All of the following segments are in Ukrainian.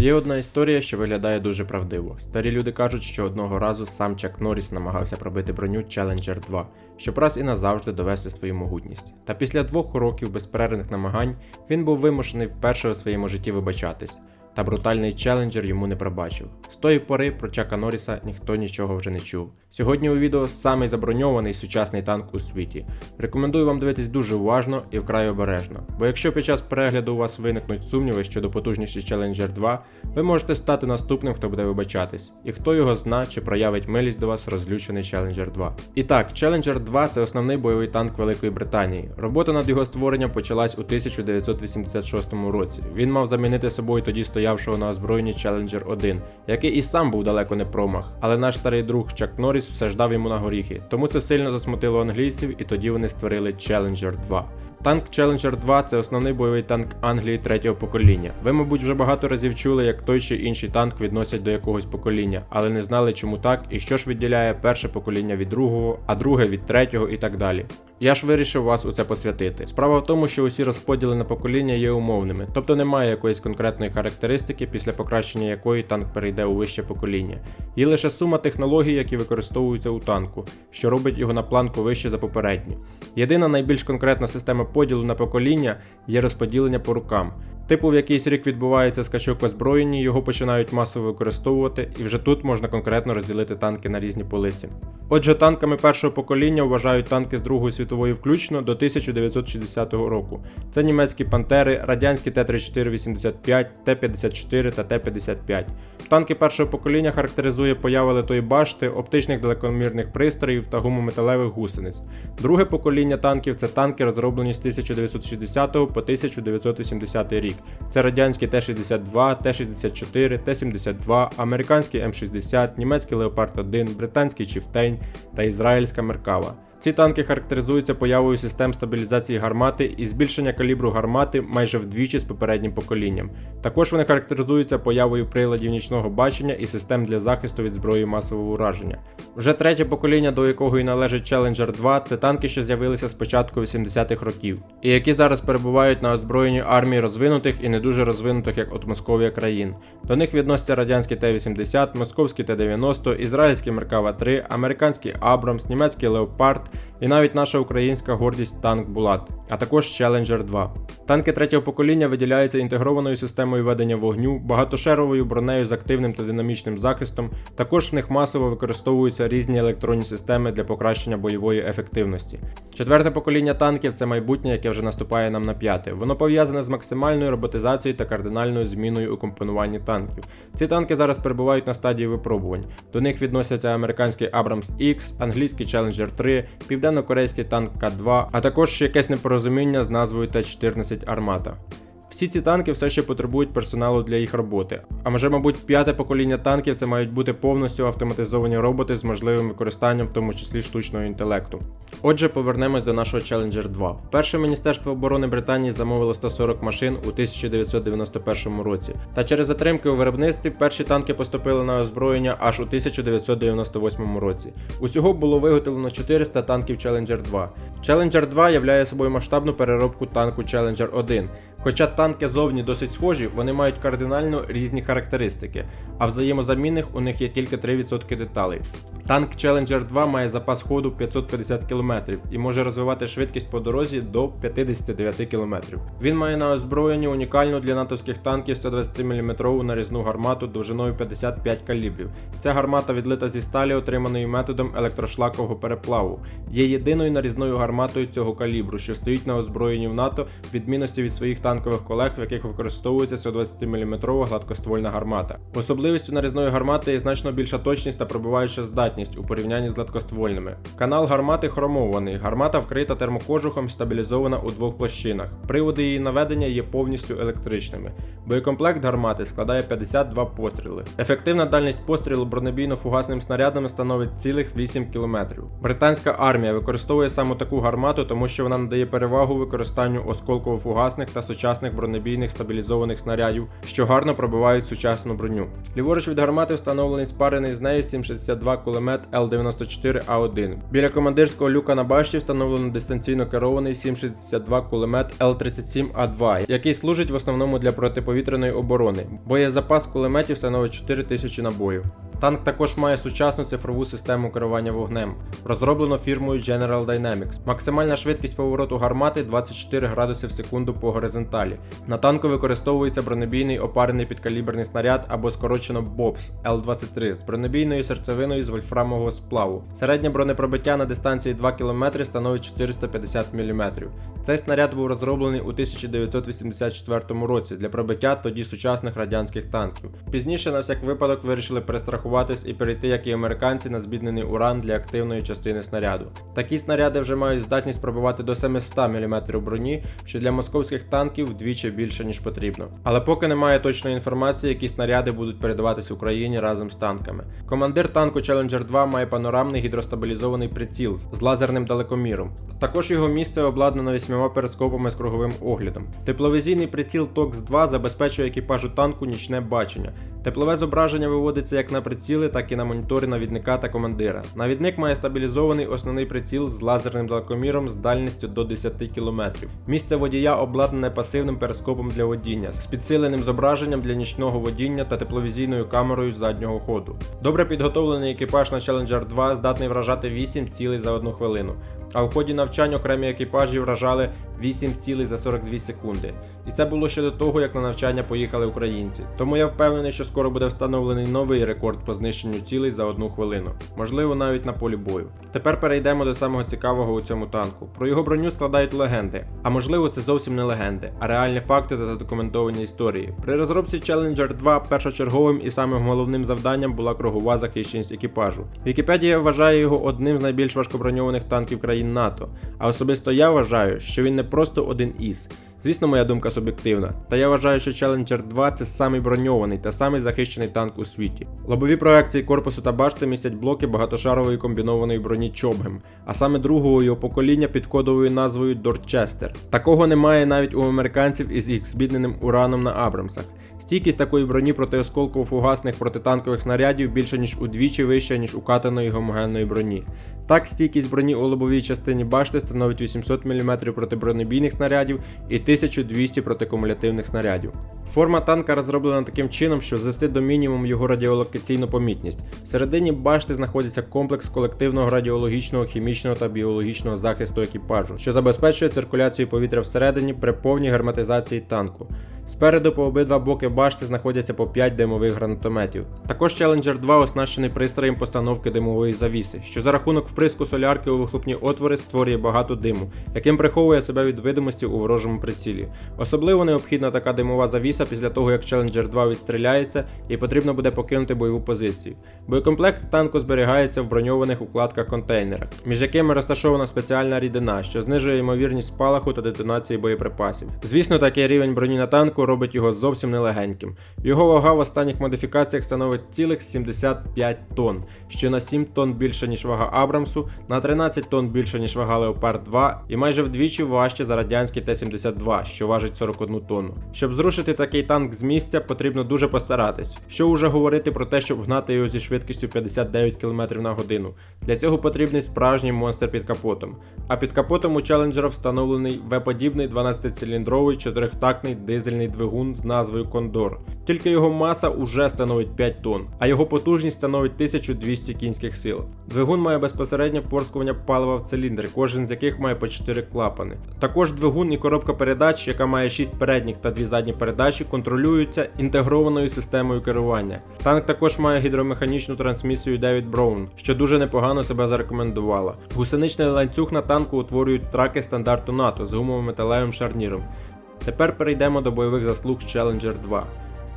Є одна історія, що виглядає дуже правдиво. Старі люди кажуть, що одного разу сам Чак Норріс намагався пробити броню Challenger 2, щоб раз і назавжди довести свою могутність. Та після двох років безперервних намагань він був вимушений вперше у своєму житті вибачатись. Та брутальний челенджер йому не пробачив. З тої пори про Чака Норріса ніхто нічого вже не чув. Сьогодні у відео самий заброньований сучасний танк у світі. Рекомендую вам дивитись дуже уважно і вкрай обережно, бо якщо під час перегляду у вас виникнуть сумніви щодо потужності Challenger 2, ви можете стати наступним, хто буде вибачатись, і хто його зна чи проявить милість до вас розлючений Challenger 2. І так, Challenger 2 це основний бойовий танк Великої Британії. Робота над його створенням почалась у 1986 році. Він мав замінити собою тоді стоявшого на озброєнні Challenger 1, який і сам був далеко не промах. Але наш старий друг Чак Норріс все ждав йому на горіхи, тому це сильно засмутило англійців, і тоді вони створили Challenger 2. Танк Challenger 2 це основний бойовий танк Англії третього покоління. Ви, мабуть, вже багато разів чули, як той чи інший танк відносять до якогось покоління, але не знали, чому так і що ж відділяє перше покоління від другого, а друге від третього і так далі. Я ж вирішив вас у це посвятити. Справа в тому, що усі розподіли на покоління є умовними, тобто немає якоїсь конкретної характеристики, після покращення якої танк перейде у вище покоління. Є лише сума технологій, які використовуються у танку, що робить його на планку вище за попередні. Єдина найбільш конкретна система поділу на покоління є розподілення по рукам. Типу в якийсь рік відбувається скачок в озброєнні, його починають масово використовувати, і вже тут можна конкретно розділити танки на різні полиці. Отже, танками першого покоління вважають танки з Другої світової включно до 1960 року. Це німецькі пантери, радянські Т-34-85, Т-54 та Т-55. Танки першого покоління характеризує поява литої башти, оптичних далекомірних пристроїв та гумометалевих гусениць. Друге покоління танків це танки, розроблені з 1960 по 1980 рік. Це радянські Т-62, Т-64, Т-72, американський М60, німецький Леопард 1, британський Чіфтейн та ізраїльська Меркава. Ці танки характеризуються появою систем стабілізації гармати і збільшення калібру гармати майже вдвічі з попереднім поколінням. Також вони характеризуються появою приладів нічного бачення і систем для захисту від зброї масового ураження. Вже третє покоління, до якого і належить Challenger 2, це танки, що з'явилися з початку 80-х років, і які зараз перебувають на озброєнні армії розвинутих і не дуже розвинутих, як от Московія країн. До них відносяться радянський Т-80, московський Т-90, ізраїльський Меркава 3, американський Абрамс, німецький Леопард і навіть наша українська гордість танк Булат, а також Challenger 2. Танки третього покоління виділяються інтегрованою системою ведення вогню, багатошеровою бронею з активним та динамічним захистом. Також в них масово використовуються різні електронні системи для покращення бойової ефективності. Четверте покоління танків це майбутнє, яке вже наступає нам на п'яте. Воно пов'язане з максимальною роботизацією та кардинальною зміною у компонуванні танків. Ці танки зараз перебувають на стадії випробувань. До них відносяться американський Abrams X, англійський Challenger 3, південно-корейський танк К2, а також якесь непорозуміння з назвою Т-14 Армата. Всі ці танки все ще потребують персоналу для їх роботи. А може, мабуть, п'яте покоління танків це мають бути повністю автоматизовані роботи з можливим використанням, в тому числі штучного інтелекту. Отже, повернемось до нашого Challenger 2. Вперше Міністерство оборони Британії замовило 140 машин у 1991 році. Та через затримки у виробництві перші танки поступили на озброєння аж у 1998 році. Усього було виготовлено 400 танків Challenger 2. Challenger 2 являє собою масштабну переробку танку Challenger 1. Хоча танки зовні досить схожі, вони мають кардинально різні характеристики, а взаємозамінних у них є тільки 3% деталей. Танк Challenger 2 має запас ходу 550 км і може розвивати швидкість по дорозі до 59 км. Він має на озброєнні унікальну для натовських танків 120 мм нарізну гармату довжиною 55 калібрів. Ця гармата відлита зі сталі, отриманої методом електрошлакового переплаву. Є єдиною нарізною гарматою цього калібру, що стоїть на озброєнні в НАТО, в відмінності від своїх танкових колег, в яких використовується 120 мм гладкоствольна гармата. Особливістю нарізної гармати є значно більша точність та пробиваюча здатність у порівнянні з гладкоствольними. Канал гармати хромований, гармата вкрита термокожухом, стабілізована у двох площинах. Приводи її наведення є повністю електричними. Боєкомплект гармати складає 52 постріли. Ефективна дальність пострілу бронебійно-фугасним снарядами становить цілих 8 км. Британська армія використовує саме таку гармату, тому що вона надає перевагу використанню осколково-фугасних та сучасних бронебійних стабілізованих снарядів, що гарно пробивають сучасну броню. Ліворуч від гармати встановлений спарений з нею 762 кулемет Л-94А1. Біля командирського люка на башті встановлено дистанційно керований 762 кулемет Л-37А2, який служить в основному для протиповітряної оборони. Боєзапас кулеметів становить 4000 набоїв. Танк також має сучасну цифрову систему керування вогнем, розроблену фірмою General Dynamics. Максимальна швидкість повороту гармати 24 градуси в секунду по горизонталі. На танку використовується бронебійний опарений підкаліберний снаряд або скорочено BOPS L-23 з бронебійною серцевиною з вольфрамового сплаву. Середнє бронепробиття на дистанції 2 км становить 450 мм. Цей снаряд був розроблений у 1984 році для пробиття тоді сучасних радянських танків. Пізніше на всяк випадок вирішили перестрахуватись і перейти, як і американці, на збіднений уран для активної частини снаряду. Такі снаряди вже мають здатність пробивати до 700 мм броні, що для московських танків вдвічі більше ніж потрібно. Але поки немає точної інформації, які снаряди будуть передаватись Україні разом з танками. Командир танку Challenger 2 має панорамний гідростабілізований приціл з лазерним далекоміром. Також його місце обладнано вісьмома перископами з круговим оглядом. Тепловізійний приціл TOX 2 забезпечує екіпажу танку нічне бачення. Теплове зображення виводиться як на приціли, так і на монітори навідника та командира. Навідник має стабілізований основний приціл з лазерним далекоміром з дальністю до 10 км. Місце водія обладнане пасивним перископом для водіння з підсиленим зображенням для нічного водіння та тепловізійною камерою заднього ходу. Добре підготовлений екіпаж на Challenger 2 здатний вражати 8 цілей за одну хвилину. А в ході навчань окремі екіпажі вражали 8 цілей за 42 секунди. І це було ще до того, як на навчання поїхали українці. Тому я впевнений, що скоро буде встановлений новий рекорд по знищенню цілей за одну хвилину, можливо, навіть на полі бою. Тепер перейдемо до самого цікавого у цьому танку. Про його броню складають легенди, а можливо, це зовсім не легенди, а реальні факти та задокументовані історії. При розробці Challenger 2 першочерговим і самим головним завданням була кругова захищеність екіпажу. Вікіпедія вважає його одним з найбільш важкоброньованих танків країн НАТО. А особисто я вважаю, що він не просто один із. Звісно, моя думка суб'єктивна, та я вважаю, що Challenger 2 це самий броньований та самий захищений танк у світі. Лобові проекції корпусу та башти містять блоки багатошарової комбінованої броні Чобгем, а саме другого його покоління під кодовою назвою Дорчестер. Такого немає навіть у американців із їх збідненим ураном на Абрамсах. Стійкість такої броні проти осколково-фугасних протитанкових снарядів більше ніж удвічі вища, ніж у катаної гомогенної броні. Так, стійкість броні у лобовій частині башти становить 800 мм проти бронебійних снарядів і 1200 проти кумулятивних снарядів. Форма танка розроблена таким чином, що звести до мінімуму його радіолокаційну помітність. Всередині башти знаходиться комплекс колективного радіологічного, хімічного та біологічного захисту екіпажу, що забезпечує циркуляцію повітря всередині при повній герметизації танку. Спереду по обидва боки башти знаходяться по 5 димових гранатометів. Також Challenger 2 оснащений пристроєм постановки димової завіси, що за рахунок вприску солярки у вихлопні отвори створює багато диму, яким приховує себе від видимості у ворожому прицілі. Особливо необхідна така димова завіса після того, як Challenger 2 відстріляється і потрібно буде покинути бойову позицію. Боєкомплект танку зберігається в броньованих укладках контейнерах, між якими розташована спеціальна рідина, що знижує ймовірність спалаху та детонації боєприпасів. Звісно, такий рівень броні на танку робить його зовсім нелегеньким. Його вага в останніх модифікаціях становить цілих 75 тонн, що на 7 тонн більше ніж вага Абрамсу, на 13 тонн більше ніж вага Leopard 2 і майже вдвічі важче за радянський Т-72, що важить 41 тонну. Щоб зрушити такий танк з місця, потрібно дуже постаратись. Що уже говорити про те, щоб гнати його зі швидкістю 59 км на годину. Для цього потрібний справжній монстр під капотом. А під капотом у Challenger встановлений В-подібний 12-циліндровий чотирьохтактний дизельний двигун з назвою Кондор. Тільки його маса уже становить 5 тонн, а його потужність становить 1200 кінських сил. Двигун має безпосереднє впорскування палива в циліндри, кожен з яких має по 4 клапани. Також двигун і коробка передач, яка має 6 передніх та 2 задні передачі, контролюються інтегрованою системою керування. Танк також має гідромеханічну трансмісію David Brown, що дуже непогано себе зарекомендувала. Гусеничний ланцюг на танку утворюють траки стандарту НАТО з гумово-металевим шарніром. Тепер перейдемо до бойових заслуг Challenger 2.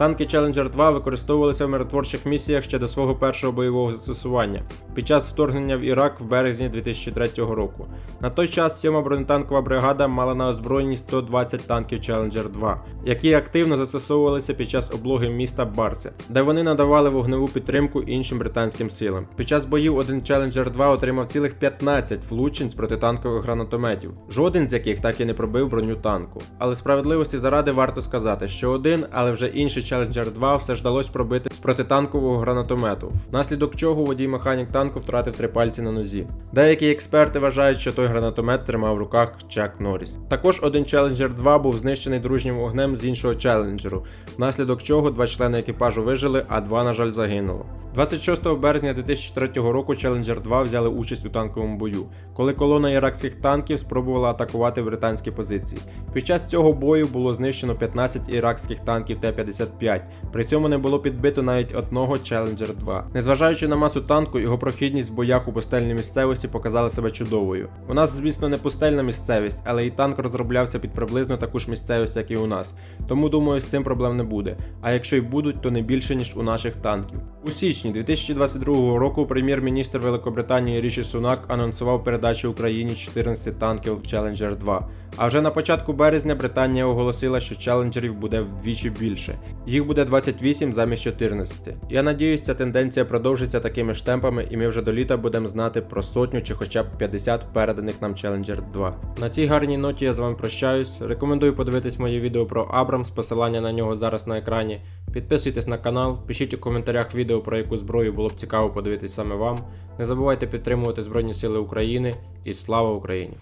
Танки Challenger 2 використовувалися в миротворчих місіях ще до свого першого бойового застосування під час вторгнення в Ірак в березні 2003 року. На той час 7-ма бронетанкова бригада мала на озброєнні 120 танків Challenger 2, які активно застосовувалися під час облоги міста Барсе, де вони надавали вогневу підтримку іншим британським силам. Під час боїв один Challenger 2 отримав цілих 15 влучень з протитанкових гранатометів, жоден з яких так і не пробив броню танку. Але справедливості заради варто сказати, що один, але вже інший Challenger 2 все ж вдалося пробити з протитанкового гранатомету, внаслідок чого водій механік танку втратив три пальці на нозі. Деякі експерти вважають, що той гранатомет тримав в руках Чак Норріс. Також один Challenger 2 був знищений дружнім вогнем з іншого Челенджеру, внаслідок чого два члени екіпажу вижили, а два, на жаль, загинуло. 26 березня 2003 року Challenger 2 взяли участь у танковому бою, коли колона іракських танків спробувала атакувати британські позиції. Під час цього бою було знищено 15 іракських танків Т-55, при цьому не було підбито навіть одного Challenger 2. Незважаючи на масу танку, його прохідність в боях у пустельній місцевості показала себе чудовою. У нас, звісно, не пустельна місцевість, але і танк розроблявся під приблизно таку ж місцевість, як і у нас. Тому думаю, з цим проблем не буде. А якщо й будуть, то не більше ніж у наших танків. У січні 2022 року прем'єр-міністр Великобританії Ріші Сунак анонсував передачу Україні 14 танків Challenger 2. А вже на початку березня Британія оголосила, що челенджерів буде вдвічі більше. Їх буде 28 замість 14. Я надіюсь, ця тенденція продовжиться такими ж темпами, і ми вже до літа будемо знати про сотню чи хоча б 50 переданих нам Challenger 2. На цій гарній ноті я з вами прощаюсь. Рекомендую подивитись моє відео про Абрамс, посилання на нього зараз на екрані. Підписуйтесь на канал, пишіть у коментарях відео про яку зброю було б цікаво подивитись саме вам. Не забувайте підтримувати Збройні Сили України і слава Україні!